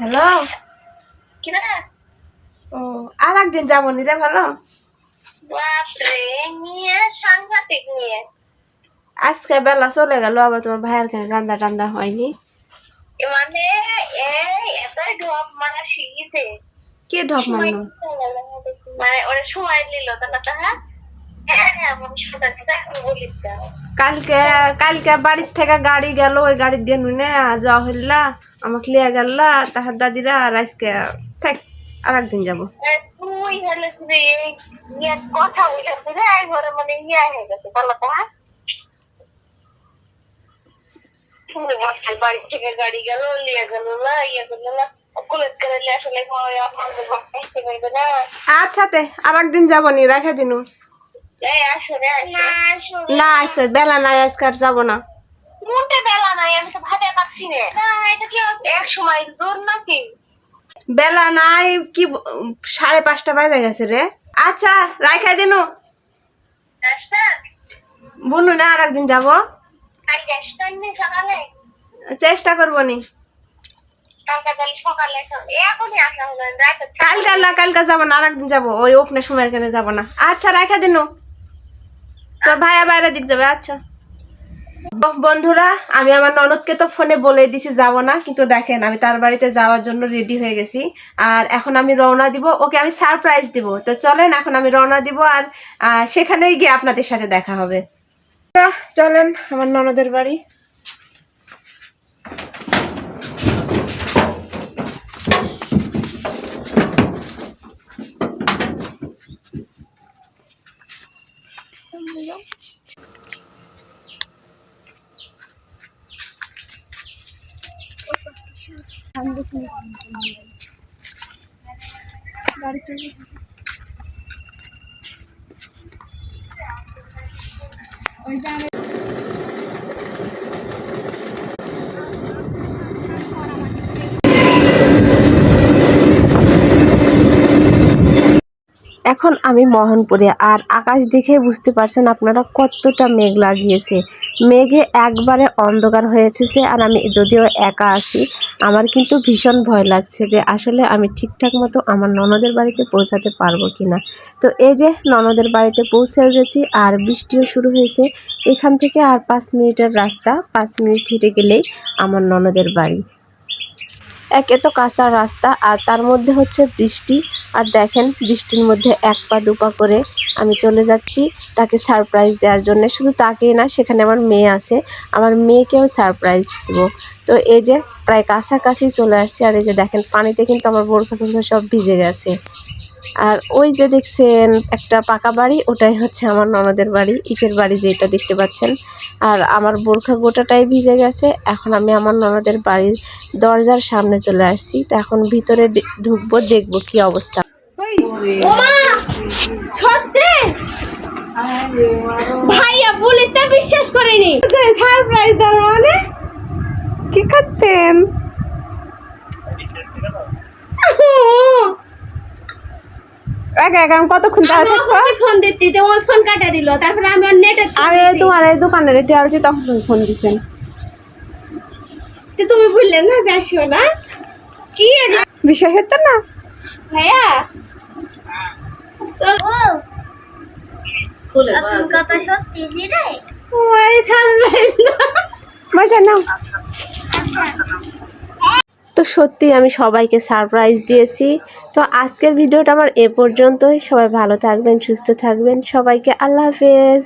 Hello? ও আর একদিন যাব নি রে ভালো? আজকে বেলা চলে গেল আবার তোমার ভাইয়ের কাছে রান্না টান্দা হয়নি। মানে এই এতই ঢপ মারা শিখেছে। কি ঢপ মারলো? মানে ওরা সময় নিল তাহলে হ্যাঁ? হ্যাঁ হ্যাঁ কালকে কালকে বাড়ির থেকে গাড়ি গেল ওই গাড়ি দিয়ে নুনে যাওয়া হইলা। আমাকে লিয়ে গেল তাহার দাদিরা আর আজকে থাক আর একদিন যাব কথা মানে ইয়ে হয়ে গেছে বলো হ্যাঁ? বাড়ি থেকে গাড়ি গেল লিয়ে গেল ইয়ে আচ্ছা তে আর একদিন যাব নি রেখে দিনু। এই আসো না আসো আজকে বেলা নাই আজকে আর যাব না। মোটে বেলা নাই আমি তো ভাতে এক সময় দূর নাকি? বেলা নাই কি সাড়ে পাঁচটা বাজে গেছে রে। আচ্ছা রাখা দিনু। আসতা বলু না আর একদিন যাব চেষ্টা করব নি। কালকে না কালকে যাব না আর একদিন যাব। ওই ওপনে সময় এখানে যাব না। আচ্ছা রাখা দিনু। তোর ভাইয়া বাইরের দিক যাবে আচ্ছা। বন্ধুরা আমি আমার ননদকে তো ফোনে বলে দিছি যাব না কিন্তু দেখেন আমি তার বাড়িতে যাওয়ার জন্য রেডি হয়ে গেছি। আর এখন আমি রওনা দিব ওকে আমি সারপ্রাইজ দিব। তো চলেন এখন আমি রওনা দিব আর আহ, সেখানেই গিয়ে আপনাদের সাথে দেখা হবে। চলেন আমার ননদের বাড়ি। ওইটা এখন আমি মোহনপুরে, আর আকাশ দেখে বুঝতে পারছেন আপনারা কতটা মেঘ লাগিয়েছে। মেঘে একবারে অন্ধকার হয়ে এসেছে আর আমি যদিও একা আছি, আমার কিন্তু ভীষণ ভয় লাগছে যে আসলে আমি ঠিকঠাক মতো আমার ননদের বাড়িতে পৌঁছাতে পারব কি না তো এই যে ননদের বাড়িতে পৌঁছেও গেছি আর বৃষ্টিও শুরু হয়েছে, এখান থেকে আর পাঁচ মিনিটের রাস্তা, পাঁচ মিনিট হেঁটে গেলেই আমার ননদের বাড়ি। একে তো কাঁচা রাস্তা আর তার মধ্যে হচ্ছে বৃষ্টি। আর দেখেন, বৃষ্টির মধ্যে এক পা দুপা করে আমি চলে যাচ্ছি তাকে সারপ্রাইজ দেওয়ার জন্য। শুধু তাকেই না, সেখানে আমার মেয়ে আছে। আমার মেয়েকেও সারপ্রাইজ দেবো। তো এই যে প্রায় কাছাকাছি চলে আসছে আর এই যে দেখেন, পানিতে কিন্তু আমার বোরখা টোরখা সব ভিজে গেছে। আর ওই যে দেখছেন একটা পাকা বাড়ি ওটাই হচ্ছে আমার ননদের বাড়ি ইটের বাড়ি যেটা দেখতে পাচ্ছেন। আর আমার বোরখা গোটাটাই ভিজে গেছে এখন আমি আমার ননদের বাড়ির দরজার সামনে চলে আসছি। তো এখন ভিতরে ঢুকবো দেখব কি অবস্থা। ভাইয়া বলিতে বিশ্বাস করিনি। সারপ্রাইজ দেওয়ার মানে? কি করতেন? একা একা আমি কতক্ষণ দাঁড়া থাকব? ফোন দিতে তো ওই ফোন কাটা দিল। তারপরে আমি ওর নেটে আমি তোমার এই দোকানে রেটে আছি তখন ফোন দিছেন? তুমি বললে না যাসিও না? কি এটা? বিশ্বাস হতো না? ভাইয়া? চল। কথা সত্যি রে। ওই সারপ্রাইজ মজা নাও। তো সত্যি আমি সবাইকে সারপ্রাইজ দিয়েছি। তো আজকের ভিডিওটা আমার এ পর্যন্তই। সবাই ভালো থাকবেন, সুস্থ থাকবেন। সবাইকে আল্লাহ হাফেজ।